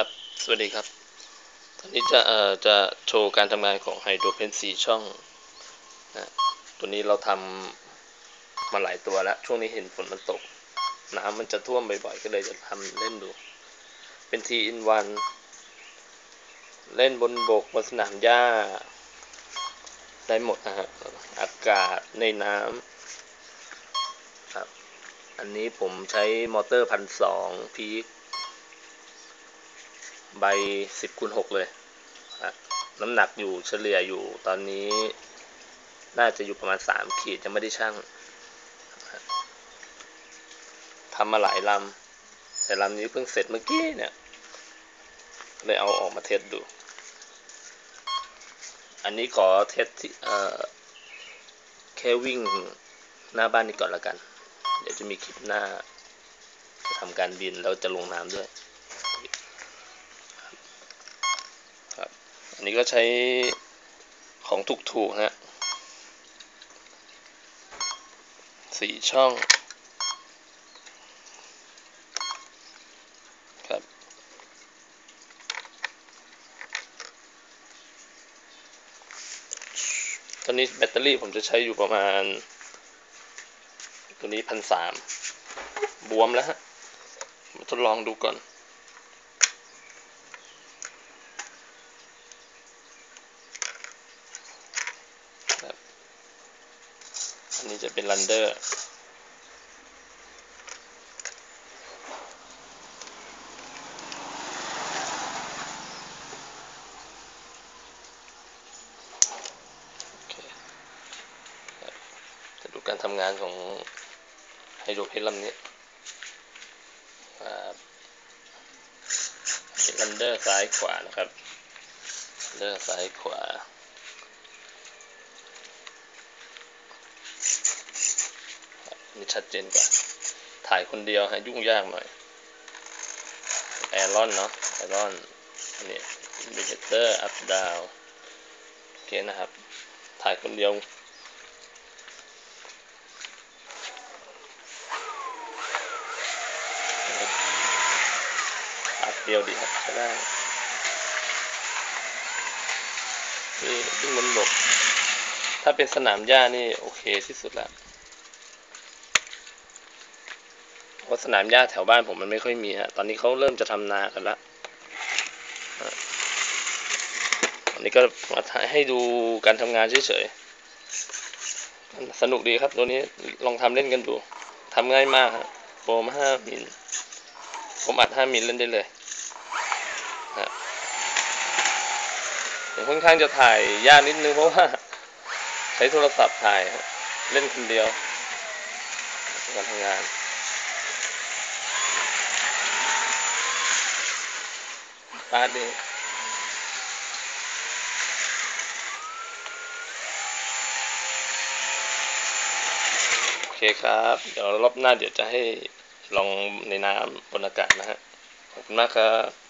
ครับ สวัสดีครับ ตอนนี้จะเอ่อจะโชว์การทำงานของไฮโดรเพนสีช่องนะตัวนี้เราทำมาหลายตัวแล้ว ช่วงนี้เห็นฝนมันตก น้ำมันจะท่วมบ่อยๆ ก็เลยจะทำเล่นดู เป็นทีอินวัน เล่นบนบกบนสนามหญ้า ได้หมดนะฮะอากาศในน้ำครับ อันนี้ผมใช้มอเตอร์พันสองพีค ใบสิบคูณหกเลยน้ำหนักอยู่เฉลี่ยอยู่ตอนนี้น่าจะอยู่ประมาณสามขีดยังไม่ได้ช่างทำมาหลายลำแต่ลำนี้เพิ่งเสร็จเมื่อกี้เนี่ยเลยเอาออกมาเทสดู อันนี้ขอเทสที่แค่วิ่งหน้าบ้านนี้ก่อนละกัน เดี๋ยวจะมีคลิปหน้าทำการบินแล้วจะลงน้ำด้วย ครับ อันนี้ก็ใช้ของถูกๆฮะสี่ช่องครับ ตอนนี้แบตเตอรี่ผมจะใช้อยู่ประมาณ ตัวนี้พันสามบวมแล้วฮะมาทดลองดูก่อน ครับ อันนี้จะเป็นรันเดอร์โอเคดูการทำงานของไฮโดรเพนลำนี้เป็นรันเดอร์ซ้ายขวานะครับเดอร์ซ้ายขวา นี่ชัดเจนกว่า ถ่ายคนเดียวฮะยุ่งยากหน่อยแอรอนเนาะแอรอนนี่อินดิเคเตอร์อัพดาวโอเคนะครับ ถ่ายคนเดียวอัพเดียวดีครับใช้ได้นี่วิ่งบนบกถ้าเป็นสนามหญ้านี่ โอเคที่สุดแล้ว เพราะสนามหญ้าแถวบ้านผมมันไม่ค่อยมีฮะ ตอนนี้เขาเริ่มจะทำนากันละอันนี้ก็มาให้ดูการทำงานเฉยๆ สนุกดีครับ ตัวนี้ลองทำเล่นกันดูทำง่ายมากฮะโฟมห้ามิลผมอัดห้ามิลเล่นได้เลยผมค่อนข้างจะถ่ายยากนิดนึงเพราะว่า ใช้โทรศัพท์ถ่ายเล่นคนเดียวการทำงาน ปาดดีโอเคครับ เดี๋ยวรอบหน้าเดี๋ยวจะให้ลองในน้ำบนอากาศนะฮะ ขอบคุณมากครับ